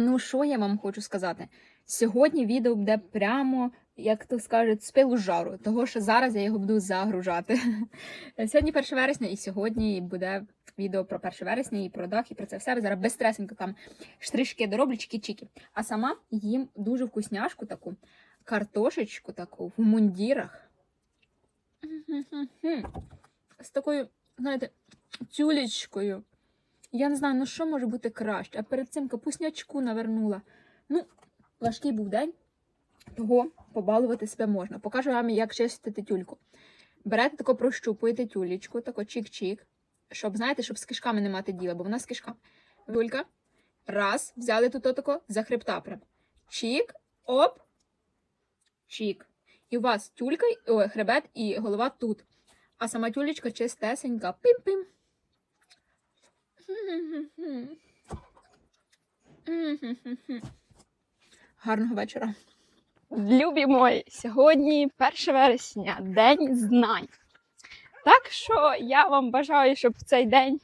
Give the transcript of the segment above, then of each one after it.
Ну, що я вам хочу сказати? Сьогодні відео буде прямо, як то скажуть, з пилу жару, того що зараз я його буду загружати. Сьогодні 1 вересня, і сьогодні буде відео про 1 вересня і про дах, і про це все. Зараз безстресенько там штришки дороблю, чики-чики. А сама їм дуже вкусняшку таку, картошечку таку в мундірах. З такою, знаєте, тюлечкою. Я не знаю, ну що може бути краще. А перед цим капуснячку навернула. Ну, важкий був день, того побалувати себе можна. Покажу вам, як чистити тюльку. Берете тако прощупуєте тюлечку, тако чик-чик, щоб, знаєте, щоб з кишками не мати діла, бо вона з кишками. Тюлька. Раз, взяли тут отако, за хребта прям. Чик, оп, чик. І у вас тюлька, ой, хребет і голова тут. А сама тюлечка чистесенька. Пим-пим. Гарного вечора. Любі мої, сьогодні 1 вересня, День знань. Так що я вам бажаю, щоб в цей день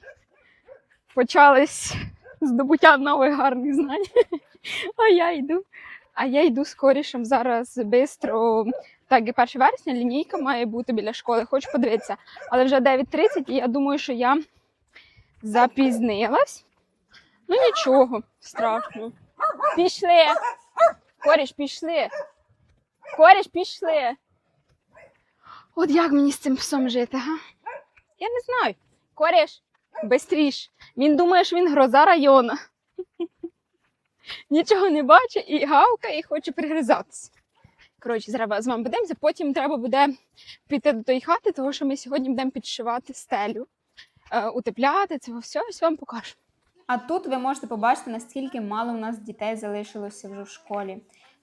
почались здобуття нових гарних знань. А я йду. А я йду скорішим зараз бистро. Так, і 1 вересня лінійка має бути біля школи, хочу подивитися. Але вже 9.30, і я думаю, що я запізнилась. Ну нічого страшного. Пішли. Коріш, пішли. Коріш, пішли. От як мені з цим псом жити, га? Я не знаю. Коріш, бистріш. Він думає, що він гроза району. Нічого не бачить і гавкає, і хоче пригризатися. Коротше, зараз з вами будемося. Потім треба буде піти до тої хати, тому що ми сьогодні будемо підшивати стелю, утепляти цього все, ось вам покажу. А тут ви можете побачити, наскільки мало у нас дітей залишилося вже в школі.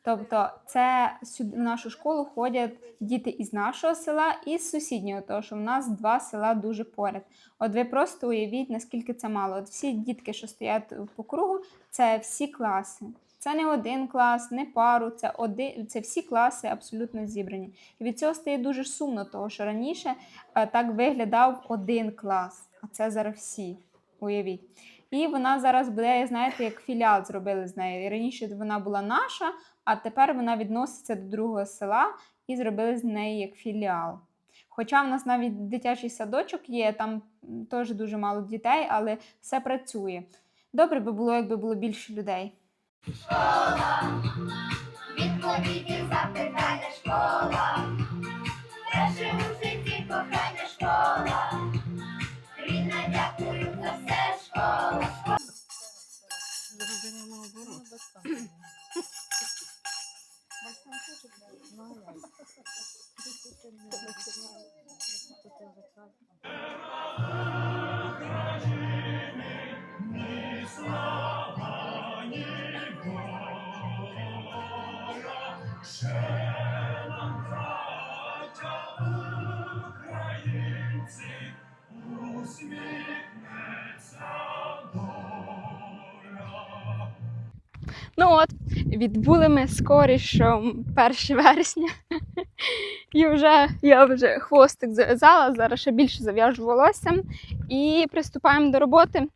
Тобто, це сюди в нашу школу ходять діти із нашого села і з сусіднього, тому що в нас два села дуже поряд. От ви просто уявіть, наскільки це мало. От всі дітки, що стоять по кругу, це всі класи. Це не один клас, не пару, це один, це всі класи абсолютно зібрані. І від цього стає дуже сумно, тому що раніше е, так виглядав один клас, а це зараз всі. Уявіть. І вона зараз буде, знаєте, як філіал зробили з нею. Раніше вона була наша, а тепер вона відноситься до другого села і зробили з неї як філіал. Хоча в нас навіть дитячий садочок є, там теж дуже мало дітей, але все працює. Добре би було, якби було більше людей. Відповіді запитання школа. Перше у житті кохання школа. ったんだね。От, відбули ми скорішом 1 вересня. І вже я вже хвостик зав'язала, зараз ще більше зав'яжу волоссям і приступаємо до роботи.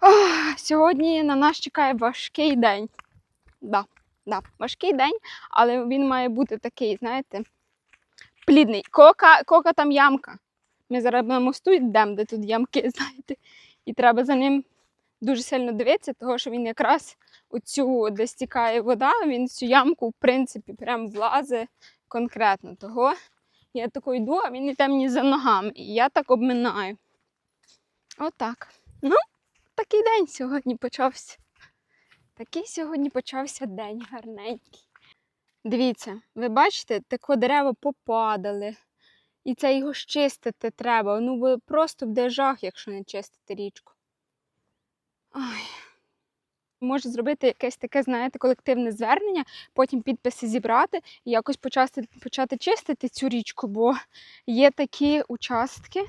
Ох, сьогодні на нас чекає важкий день. Да, да, важкий день, але він має бути такий, знаєте, плідний. Кока, кока там ямка. Ми зараз на мосту йдемо, де тут ямки, знаєте, і треба за ним дуже сильно дивитися, тому що він якраз у цю, де стікає вода, він цю ямку, в принципі, прям влазить конкретно. Того я тако йду, а він йде мені за ногами. І я так обминаю. Отак. Ну, такий день сьогодні почався. Такий сьогодні почався день гарненький. Дивіться, ви бачите, тако дерева попадали. І це його ж чистити треба. Ну, просто буде жах, якщо не чистити річку. Ой. Може зробити якесь таке, знаєте, колективне звернення, потім підписи зібрати і якось почати, почати чистити цю річку, бо є такі участки,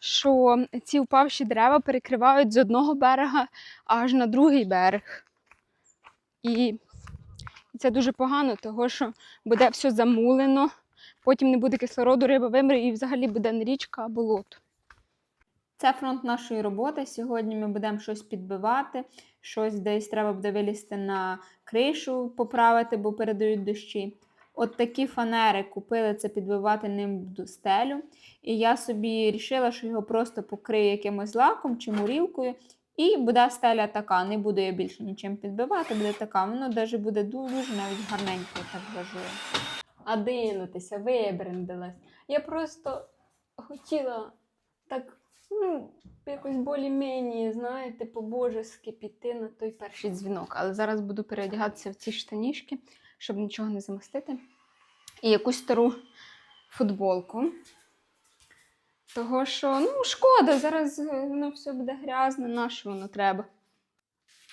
що ці впавші дерева перекривають з одного берега аж на другий берег. І це дуже погано, тому що буде все замулено, потім не буде кислороду, риба вимре і взагалі буде не річка, а болото. Це фронт нашої роботи. Сьогодні ми будемо щось підбивати, щось десь треба буде вилізти на кришу, поправити, бо передають дощі. От такі фанери купили це підбивати ним до стелю. І я собі рішила, що його просто покрию якимось лаком чи мурівкою. І буде стеля така, не буду я більше нічим підбивати, буде така. Воно навіть буде дуже навіть гарненько, так вважаю. А динутися, вибрендилась. Я просто хотіла так, ну, якось більш-мені, знаєте, по-божески піти на той перший дзвінок. Але зараз буду переодягатися в ці штанішки, щоб нічого не замостити. І якусь стару футболку. Того що, ну, шкода, зараз е, воно все буде грязне, на що воно треба.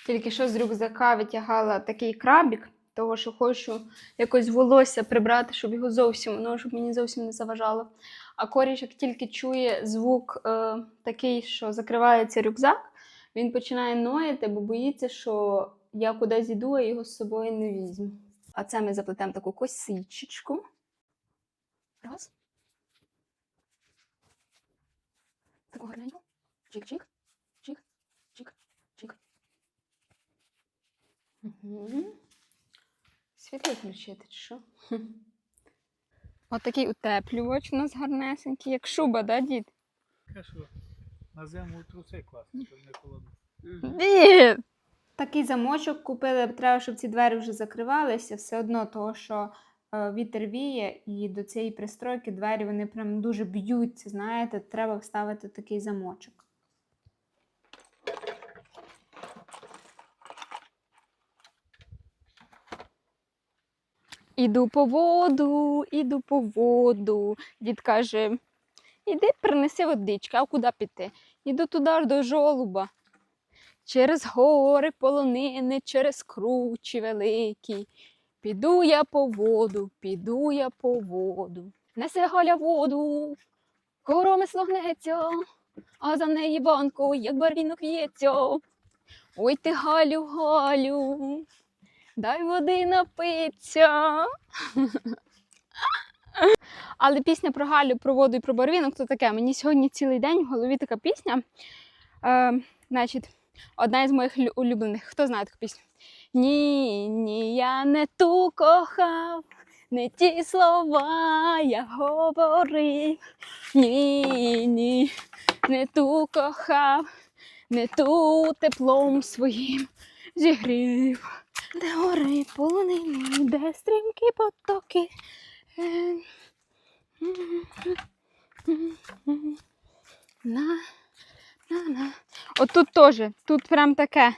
Тільки що з рюкзака витягала такий крабік, того що хочу якось волосся прибрати, щоб його зовсім, воно щоб мені зовсім не заважало. А коріш, як тільки чує звук е, такий, що закривається рюкзак, він починає нояти, бо боїться, що я кудись йду, а його з собою не візьму. А це ми заплетемо таку косичечку. Раз. Таку гарненьку. Чик-чик. Чик. Чик. Чик. Угу. Світло включити, чи що? Отакий утеплювач у нас гарнесенький, як шуба, да, дід? Хорошо. На зиму труси класно, щоб не холодно. Дід! Такий замочок купили, треба, щоб ці двері вже закривалися, все одно того, що е, вітер віє, і до цієї пристройки двері вони прям дуже б'ються, знаєте, треба вставити такий замочок. Іду по воду, іду по воду. Дід каже: іди принеси водички, а куди піти? Іду туди до жолуба. Через гори полонини, через кручі великі. Піду я по воду, піду я по воду. Несе Галя воду, коромисло гнеться, а за неї банку, як барвінок в'ється. Ой ти Галю, Галю, дай води напиться. Але пісня про Галю, про воду і про барвінок то таке. Мені сьогодні цілий день в голові така пісня. Е, значить, одна із моїх улюблених. Хто знає таку пісню? Ні, ні, я не ту кохав, не ті слова я говорив. Ні, ні, не ту кохав, не ту теплом своїм зігрів. Де гори полонини, де стрімкі потоки. Е, На, на, на. От тут теж, тут прям таке.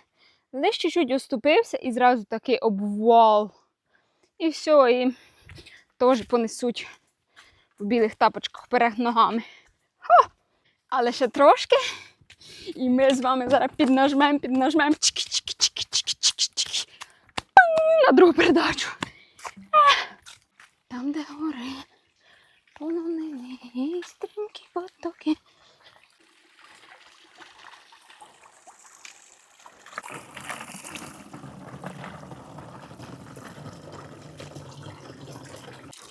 Лиш чуть-чуть оступився і зразу такий обвал. І все, і теж понесуть в білих тапочках вперед ногами. Хо! Але ще трошки. І ми з вами зараз піднажмем, піднажмем. Чики-чики-чики-чики-чики-чики. На другу передачу. Там, де гори, полонини, і стрімкі потоки.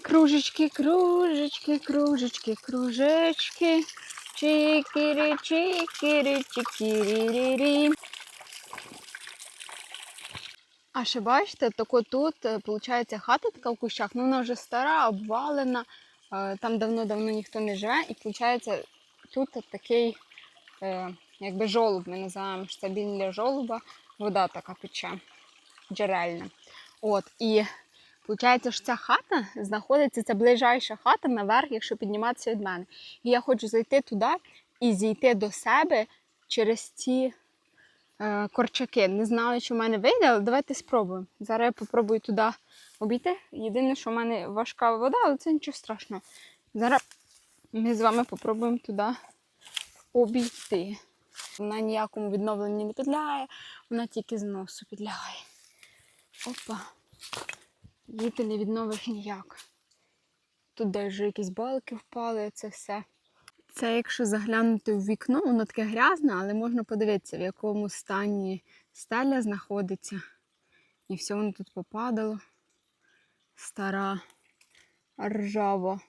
Кружечки, кружечки, кружечки, кружечки. Чикiri, чикiri, чикірі. А ще бачите, тако тут, виходить, хата така в кущах, ну вона вже стара, обвалена, е, там давно-давно ніхто не живе, і виходить, тут такий, якби жолоб, ми називаємо, що це біля жолоба, вода така тече, джерельна. От, і Получається, що ця хата знаходиться, це ближайша хата наверх, якщо підніматися від мене. І я хочу зайти туди і зійти до себе через ці корчаки. Не знаю, чи в мене вийде, але давайте спробуємо. Зараз я попробую туди обійти. Єдине, що в мене важка вода, але це нічого страшного. Зараз ми з вами попробуємо туди обійти. Вона ніякому відновленню не підлягає, вона тільки зносу підлягає. Опа. Її ти не відновиш ніяк. Тут десь вже якісь балки впали, це все. Це якщо заглянути в вікно, воно таке грязне, але можна подивитися, в якому стані стеля знаходиться. І все воно тут попадало. Стара ржава.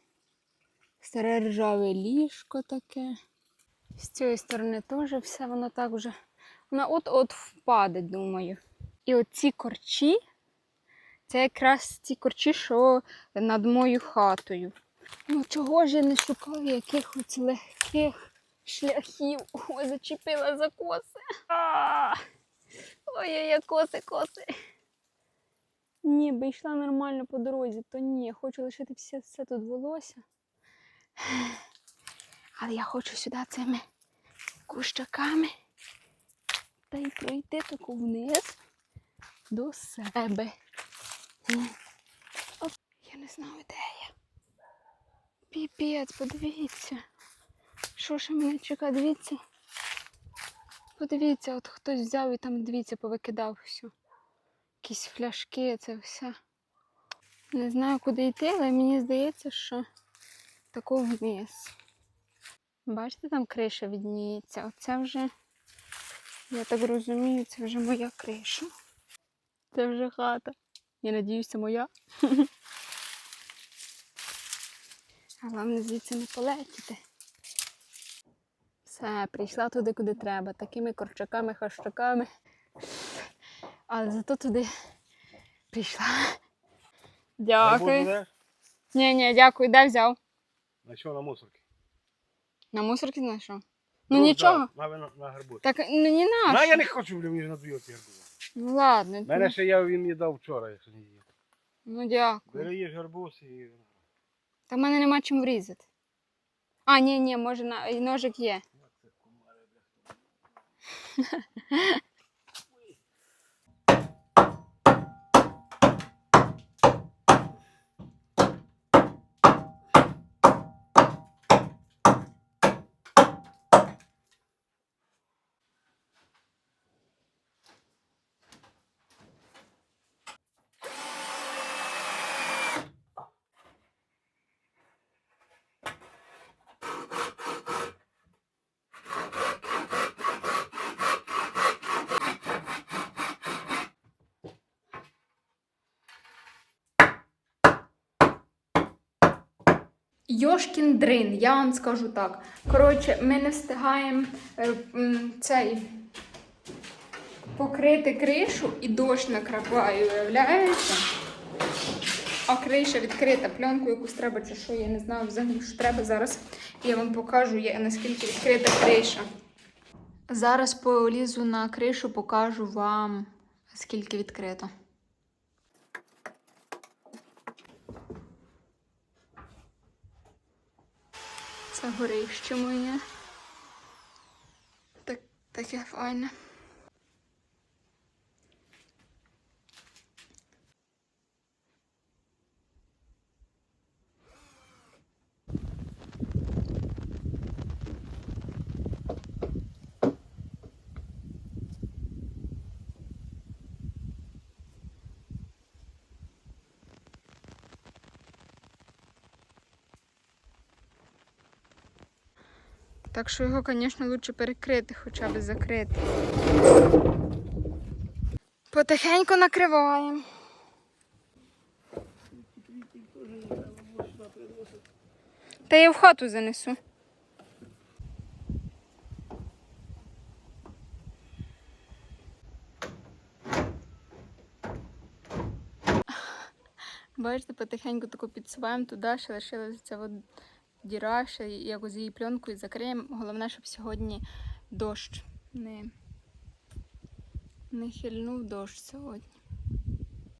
Старе ржаве ліжко таке. З цієї сторони теж все воно так вже Вона от-от впаде, думаю. І оці корчі, це якраз ці корчі, що над моєю хатою. Ну чого ж я не шукаю якихось легких шляхів? Ой, зачепила за коси. Ой-ой-ой, коси, коси. Ні, би йшла нормально по дорозі, то ні, я хочу лишити все, все тут волосся. Але я хочу сюди цими кущаками та й пройти таку вниз до себе. Оп, я не знаю, де я. Піпець, подивіться. Що ж мене чекає? Дивіться. Подивіться, от хтось взяв і там, дивіться, повикидав все. Якісь фляшки, це все. Не знаю, куди йти, але мені здається, що тако вниз. Бачите, там криша відніється. Оце вже, я так розумію, це вже моя криша. Це вже хата. Я надіюся, моя. А вам звідси не полетіти. Все, прийшла туди, куди треба, такими корчаками, хащаками. Але зато туди прийшла. Дякую. Ні, ні, дякую, де взяв? На що на мусорки? На мусорки знайшов. Ну нічого. На, на, на гарбуз. Так ну не На, наш. я не хочу, блін, мені ж надоїв гарбуз. Ну ладно. Мене ще я він мені дав вчора, якщо не їв. Ну дякую. Бери їж гарбуз і. Та в мене нема чим врізати. А, ні, ні, може на ножик є. Йошкін дрин, я вам скажу так. Коротше, ми не встигаємо е, цей покрити кришу і дощ накрапає, уявляєте? А криша відкрита, пленку якусь треба чи що, я не знаю взагалі, що треба зараз. Я вам покажу, наскільки відкрита криша. Зараз полізу на кришу, покажу вам, скільки відкрито. Це горище моє. Так, таке файне. Так що його, звісно, краще перекрити, хоча б закрити. Потихеньку накриваємо. Та я в хату занесу. Бачите, потихеньку таку підсуваємо туди, ще лишилася ця от діра, ще якось її пленкою закриємо. Головне, щоб сьогодні дощ не, не хильнув дощ сьогодні.